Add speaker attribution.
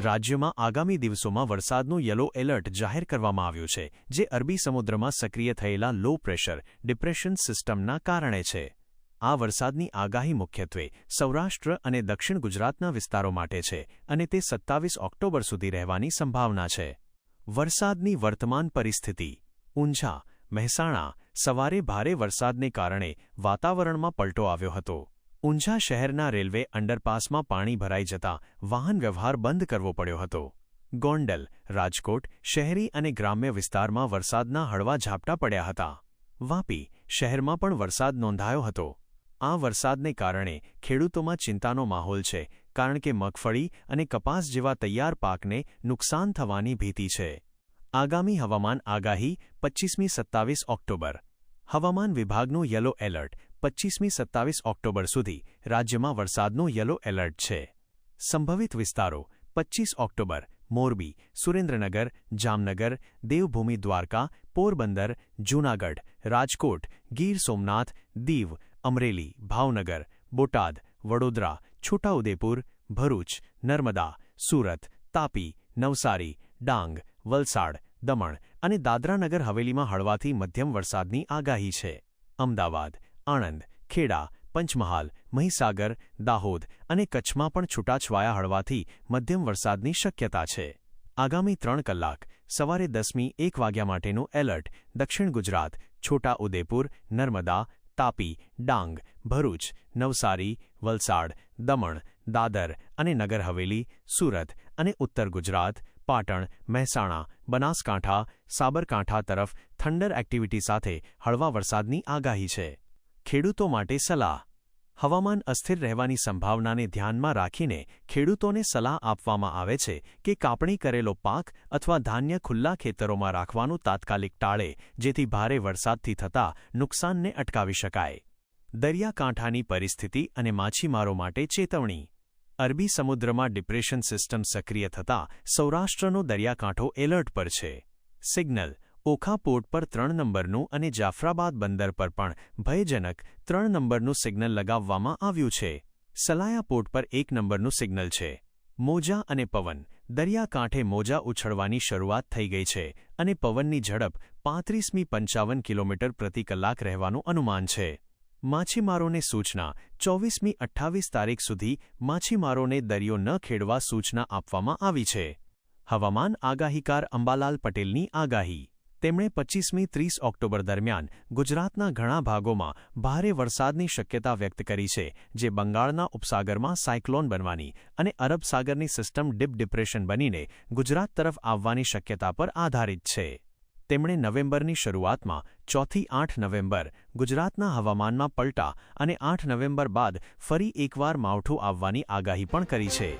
Speaker 1: રાજ્યમાં આગામી દિવસોમાં વરસાદનું યલો એલર્ટ જાહેર કરવામાં આવ્યું છે, જે અરબી સમુદ્રમાં સક્રિય થયેલા લો પ્રેશર ડિપ્રેશન સિસ્ટમના કારણે છે. આ વરસાદની આગાહી મુખ્યત્વે સૌરાષ્ટ્ર અને દક્ષિણ ગુજરાતના વિસ્તારો માટે છે અને તે સત્તાવીસ ઓક્ટોબર સુધી રહેવાની સંભાવના છે. વરસાદની વર્તમાન પરિસ્થિતિ. ઊંઝા, મહેસાણા, સવારે ભારે વરસાદને કારણે વાતાવરણમાં પલટો આવ્યો હતો. ઊંઝા શહેરના રેલવે અંડરપાસમાં પાણી ભરાઈ જતા વાહન વ્યવહાર બંધ કરવો પડ્યો હતો. ગોંડલ, રાજકોટ શહેરી અને ગ્રામ્ય વિસ્તારમાં વરસાદના હળવા ઝાપટા પડ્યા હતા. વાપી શહેરમાં પણ વરસાદ નોંધાયો હતો. આ વરસાદને કારણે ખેડૂતોમાં ચિંતાનો માહોલ છે, કારણ કે મગફળી અને કપાસ જેવા તૈયાર પાકને નુકસાન થવાની ભીતિ છે. આગામી હવામાન આગાહી પચ્ચીસમી સત્તાવીસ ઓક્ટોબર. હવામાન વિભાગનું યલો એલર્ટ પચ્ચીસમી સત્તાવીસ ઓક્ટોબર સુધી રાજ્યમાં વરસાદનો યલો એલર્ટ છે. સંભવિત વિસ્તારો પચ્ચીસ ઓક્ટોબર, મોરબી, સુરેન્દ્રનગર, જામનગર, દેવભૂમિ દ્વારકા, પોરબંદર, જૂનાગઢ, રાજકોટ, ગીર સોમનાથ, દીવ, અમરેલી, ભાવનગર, બોટાદ, વડોદરા, છોટાઉદેપુર, ભરૂચ, નર્મદા, સુરત, તાપી, નવસારી, ડાંગ, વલસાડ, દમણ અને દાદરાનગર હવેલીમાં હળવાથી મધ્યમ વરસાદની આગાહી છે. અમદાવાદ આણંદ, ખેડા, પંચમહાલ, મહીસાગર, દાહોદ અને કચ્છમાં પણ છૂટાછવાયા હળવાથી મધ્યમ વરસાદની શક્યતા છે. આગામી ત્રણ કલાક સવારે દસમી એક વાગ્યા માટેનું એલર્ટ, દક્ષિણ ગુજરાત, છોટા ઉદેપુર, નર્મદા, તાપી, ડાંગ, ભરૂચ, નવસારી, વલસાડ, દમણ, દાદર અને નગર હવેલી, સુરત અને ઉત્તર ગુજરાત, પાટણ, મહેસાણા, બનાસકાંઠા, સાબરકાંઠા તરફ થંડર એક્ટિવિટી સાથે હળવા વરસાદની આગાહી છે. ખેડૂતો માટે સલાહ. હવામાન અસ્થિર રહેવાની સંભાવનાને ધ્યાનમાં રાખીને ખેડૂતોને સલાહ આપવામાં આવે છે કે કાપણી કરેલો પાક અથવા ધાન્ય ખુલ્લા ખેતરોમાં રાખવાનું તાત્કાલિક ટાળે, જેથી ભારે વરસાદથી થતા નુકસાનને અટકાવી શકાય. દરિયાકાંઠાની પરિસ્થિતિ અને માછીમારો માટે ચેતવણી. અરબી સમુદ્રમાં ડિપ્રેશન સિસ્ટમ સક્રિય થતાં સૌરાષ્ટ્રનો દરિયાકાંઠો એલર્ટ પર છે. સિગ્નલ. ઓખા પોર્ટ પર ત્રણ નંબરનું અને જાફરાબાદ બંદર પર પણ ભયજનક ત્રણ નંબરનું સિગ્નલ લગાવવામાં આવ્યું છે. સલાયા પોર્ટ પર એક નંબરનું સિગ્નલ છે. મોજા અને પવન. દરિયાકાંઠે મોજા ઉછળવાની શરૂઆત થઈ ગઈ છે અને પવનની ઝડપ પાંત્રીસમી પંચાવન કિલોમીટર પ્રતિ કલાક રહેવાનું અનુમાન છે. માછીમારોને સૂચના. ચોવીસમી અઠ્ઠાવીસ તારીખ સુધી માછીમારોને દરિયો ન ખેડવા સૂચના આપવામાં આવી છે. હવામાન આગાહીકાર અંબાલાલ પટેલની આગાહી. તેમણે પચ્ચીસમી ત્રીસ ઓક્ટોબર દરમિયાન ગુજરાતના ઘણા ભાગોમાં ભારે વરસાદની શક્યતા વ્યક્ત કરી છે, જે બંગાળના ઉપસાગરમાં સાયક્લોન બનવાની અને અરબ સાગરની સિસ્ટમ ડીપ ડિપ્રેશન બનીને ગુજરાત તરફ આવવાની શક્યતા પર આધારિત છે. તેમણે નવેમ્બરની શરૂઆતમાં ચોથી આઠ નવેમ્બર ગુજરાતના હવામાનમાં પલટા અને આઠ નવેમ્બર બાદ ફરી એકવાર માવઠું આવવાની આગાહી પણ કરી છે.